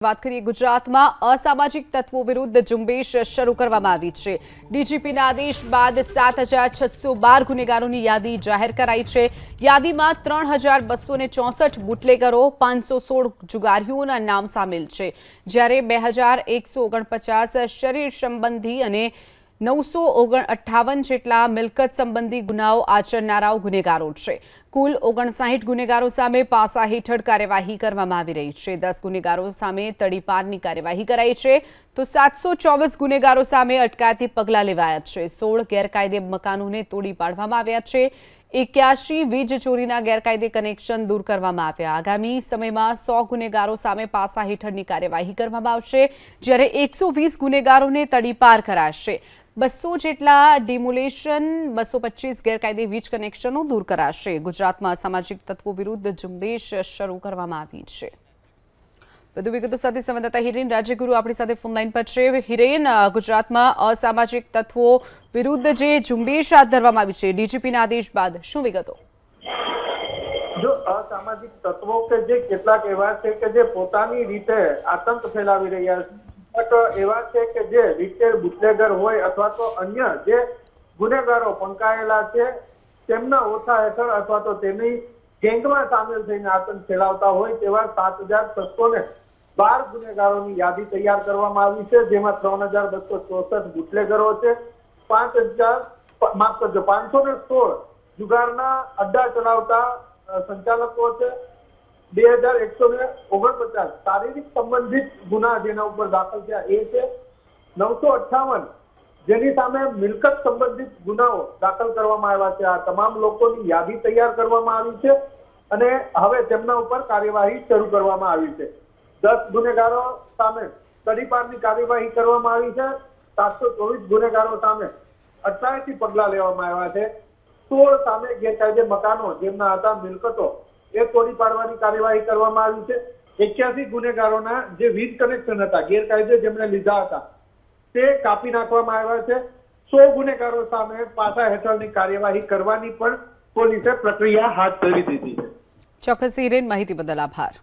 વાત કરીએ ગુજરાતમાં અસામાજિક તત્વો વિરુદ્ધ ઝુંબેશ શરૂ કરવામાં આવી છે. ડીજીપીના આદેશ બાદ સાત હજાર છસો બાર ગુનેગારોની યાદી જાહેર કરાઈ છે. યાદીમાં ત્રણ હજાર બસો ને ચોસઠ બુટલેગરો, પાંચસો સોળ જુગારીઓના નામ સામેલ છે. જ્યારે બે હજાર એકસો ઓગણપચાસ શરીર સંબંધી અને નવસો ઓગણ અઠ્ઠાવન જેટલા મિલકત સંબંધી ગુનાઓ આચરનારાઓ ગુનેગારો છે. કુલ ઓગણસાઠ ગુનેગારો સામે પાસા હેઠળ કાર્યવાહી કરવામાં આવી રહી છે. દસ ગુનેગારો સામે તડીપારની કાર્યવાહી કરાઈ છે. તો સાતસો ચોવીસ ગુનેગારો સામે અટકાયતી પગલાં લેવાયા છે. સોળ ગેરકાયદે મકાનોને તોડી પાડવામાં આવ્યા છે. એક્યાસી વીજ ચોરીના ગેરકાયદે કનેક્શન દૂર કરવામાં આવ્યા. આગામી સમયમાં સો ગુનેગારો સામે પાસા હેઠળની કાર્યવાહી કરવામાં આવશે, જ્યારે એકસો વીસ ગુનેગારોને તડીપાર કરાશે. બસો જેટલા ડિમોલેશન, બસો પચીસ ગેરકાયદે વીજ કનેક્શનો દૂર કરાશે. ગુજરાતમાં સામાજિક તત્વો વિરુદ્ધ ઝુંબેશ શરૂ કરવામાં આવી છે. વધુ વિગતો સાથે સંવાદદાતા હિરેન રાજ્યગુરુ આપણી સાથે ફોનલાઈન પર છે. હિરેન ગુજરાતમાં અસામાજિક તત્વો વિરુદ્ધ જે ઝુંબેશ હાથ ધરવામાં આવી છે, ડીજીપીના આદેશ બાદ શું વિગતો? જો અસામાજિક તત્વો કે જે કેટલાક એવા છે કે જે પોતાની રીતે આતંક ફેલાવી રહ્યા છે એવા છે કે જે રિટેલ બુટલેગર હોય અથવા તો અન્ય જે ગુનેગારો પંકાયેલા છે, તેમના ઓછા હેઠળ અથવા તો તેની ગેંગમાં સામેલ થઈને આતંક ફેલાવતા હોય તેવા સાત હજાર છસો ને બાર ગુનેગારોની યાદી તૈયાર કરવામાં આવી છે, જેમાં ત્રણ હજાર બસો ચોસઠ બુટલેગરો છે, પાંચ હજાર માફ કરજો, પાંચસો ને સોળ જુગારના અડ્ડા ચલાવતા સંચાલકો છે, બે હજાર એકસો ને ઓગણપચાસ શારીરિક સંબંધિત ગુના જેના ઉપર દાખલ થયા એ છે, નવસો અઠ્ઠાવન જેની સામે મિલકત સંબંધિત ગુનાઓ દાખલ કરવામાં આવ્યા છે. આ તમામ લોકોની યાદી તૈયાર કરવામાં આવી છે અને હવે તેમના ઉપર કાર્યવાહી શરૂ કરવામાં આવી છે. દસ ગુનેગારો સામે તડીપારની કાર્યવાહી કરવામાં આવી છે. સાતસો ચોવીસ ગુનેગારો સામે અઠ્યાસી પગલા લેવામાં આવ્યા છે. સોળ સામે ગેરકાયદે મકાનો જેમના હતા મિલકતો એ તોડી પાડવાની કાર્યવાહી કરવામાં આવી છે. એક્યાસી ગુનેગારોના જે વીજ કનેક્શન હતા, ગેરકાયદે જેમણે લીધા હતા તે કાપી નાખવામાં આવ્યા છે. સો ગુનેગારો સામે પાસા હેઠળની કાર્યવાહી કરવાની પણ પોલીસે પ્રક્રિયા હાથ ધરી દીધી છે. ચોક્કસ હિરેન, માહિતી બદલ આભાર.